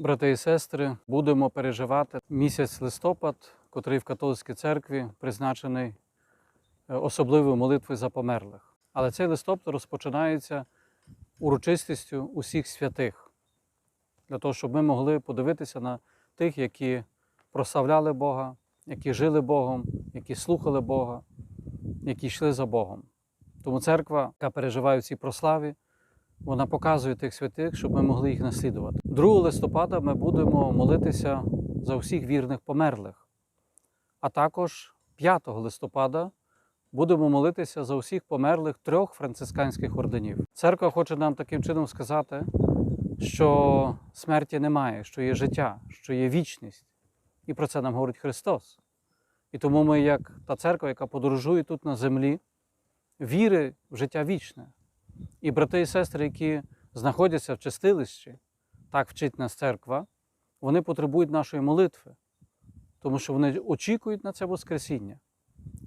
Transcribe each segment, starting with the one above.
Брати і сестри, будемо переживати місяць листопад, котрий в католицькій церкві призначений е, особливою молитвою за померлих. Але цей листопад розпочинається урочистістю усіх святих, для того, щоб ми могли подивитися на тих, які прославляли Бога, які жили Богом, які слухали Бога, які йшли за Богом. Тому церква, яка переживає в цій прославі, вона показує тих святих, щоб ми могли їх наслідувати. 2 листопада ми будемо молитися за всіх вірних померлих. А також 5 листопада будемо молитися за усіх померлих трьох францисканських орденів. Церква хоче нам таким чином сказати, що смерті немає, що є життя, що є вічність. І про це нам говорить Христос. І тому ми, як та церква, яка подорожує тут на землі, віри в життя вічне. І брати і сестри, які знаходяться в чистилищі, так вчить нас церква, вони потребують нашої молитви, тому що вони очікують на це Воскресіння,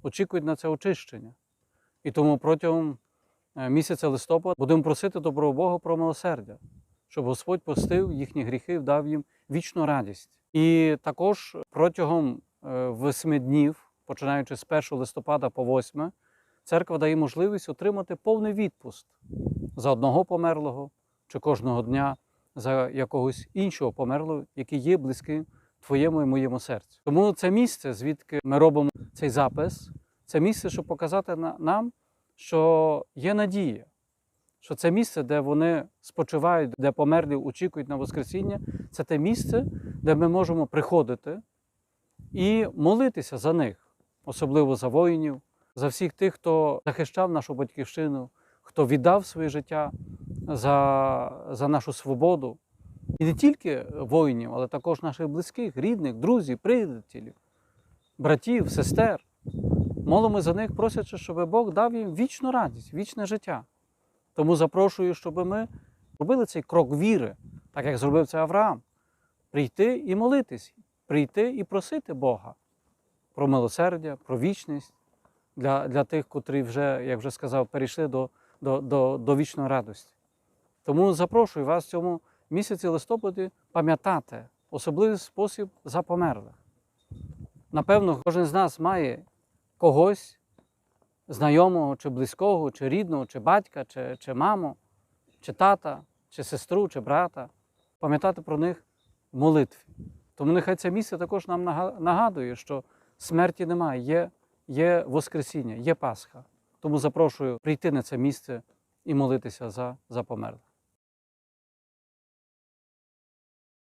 очікують на це очищення. І тому протягом е, місяця листопада будемо просити доброго Бога про милосердя, щоб Господь постив їхні гріхи, вдав їм вічну радість. І також протягом е, восьми днів, починаючи з 1 листопада по 8, церква дає можливість отримати повний відпуст за одного померлого чи кожного дня за якогось іншого померлого, який є близьким твоєму і моєму серцю. Тому це місце, звідки ми робимо цей запис, це місце, щоб показати нам, що є надія, що це місце, де вони спочивають, де померлі очікують на Воскресіння, це те місце, де ми можемо приходити і молитися за них, особливо за воїнів, за всіх тих, хто захищав нашу батьківщину, хто віддав своє життя за, за нашу свободу. І не тільки воїнів, але також наших близьких, рідних, друзів, приятелів, братів, сестер. Молимо за них, просячи, щоб Бог дав їм вічну радість, вічне життя. Тому запрошую, щоб ми робили цей крок віри, так як зробив це Авраам. Прийти і молитись, прийти і просити Бога про милосердя, про вічність для, для тих, котрі вже, як вже сказав, перейшли до, до, до, до вічної радості. Тому запрошую вас в цьому місяці листопаді пам'ятати особливий спосіб за померлих. Напевно, кожен з нас має когось знайомого, чи близького, чи рідного, чи батька, чи, чи маму, чи тата, чи сестру, чи брата. Пам'ятати про них в молитві. Тому нехай це місце також нам нагадує, що смерті немає, є, є Воскресіння, є Пасха. Тому запрошую прийти на це місце і молитися за, за померлих.